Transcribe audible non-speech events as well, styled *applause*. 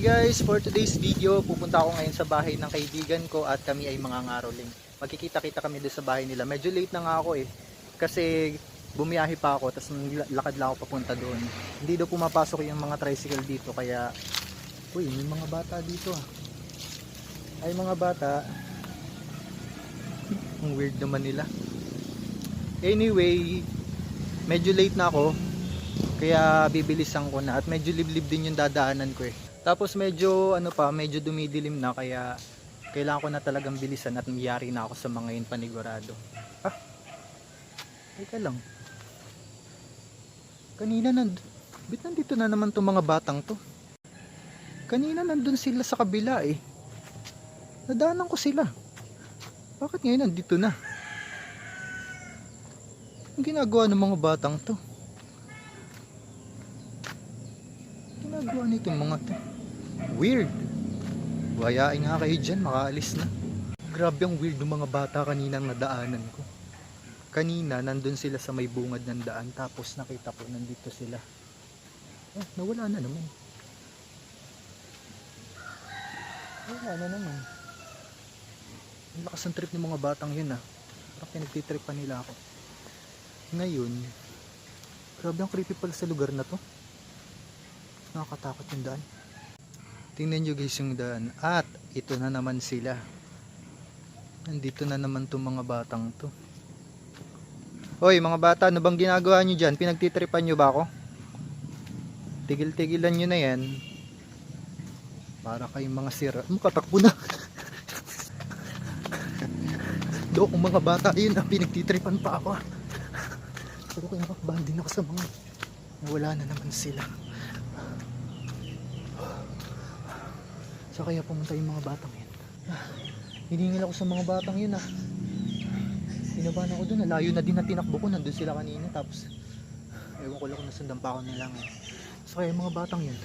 Guys, for today's video, pupunta ako ngayon sa bahay ng kaibigan ko at kami ay mga ngaroling. Magkikita-kita kami doon sa bahay nila. Medyo late na nga ako eh. Kasi bumiyahe pa ako, tapos lakad lang ako papunta doon. Hindi daw pumapasok yung mga tricycle dito, kaya... Uy, may mga bata dito ah. Ay mga bata. *laughs* Ang weird naman nila. Anyway, medyo late na ako. Kaya bibilisan ko na at medyo liblib din yung dadaanan ko eh. Tapos medyo ano pa, medyo dumidilim na kaya kailangan ko na talagang bilisan at miyari na ako sa mga yun panigurado. Ah, teka lang. Kanina nand... Bit nandito na naman tong mga batang to? Kanina nandun sila sa kabila eh. Nadaanan ko sila. Bakit ngayon nandito na? Ang ginagawa ng mga batang to? ginagawa nitong mga to? Weird. Wayain nga kayo dyan, makaalis na. Grabe ang weird ng mga bata kaninang nadaanan ko. Kanina, nandun sila sa may bungad ng daan, tapos nakita ko nandito sila. Eh, nawala na naman. Wala na naman. Ang lakas ng trip ng mga batang yun ah. Parang pinagtitripan nila ako. Ngayon, grabe ang creepy pala sa lugar na to. Nakakatakot yung daan. Tingnan nyo guys yung daan. At ito na naman sila. Nandito na naman tong mga batang to. Hoy mga bata, ano bang ginagawa nyo dyan? Pinagtitripan nyo ba ako? Tigil-tigilan nyo na yan. Para kayong mga sira. Makatakbo na. *laughs* Do kung mga bata yun ang pinagtitripan pa ako. Pero kaya makabandin ako sa mga nawala na naman sila. So kaya pumunta yung mga batang yun. Ah, Hiningil ako sa mga batang yun ah. Pinabahan ako dun. Layo na din na tinakbo ko. Nandun sila kanina. Tapos, ewan ko lang kung nasundan pa ako nila ngayon. So kaya yung mga batang yun.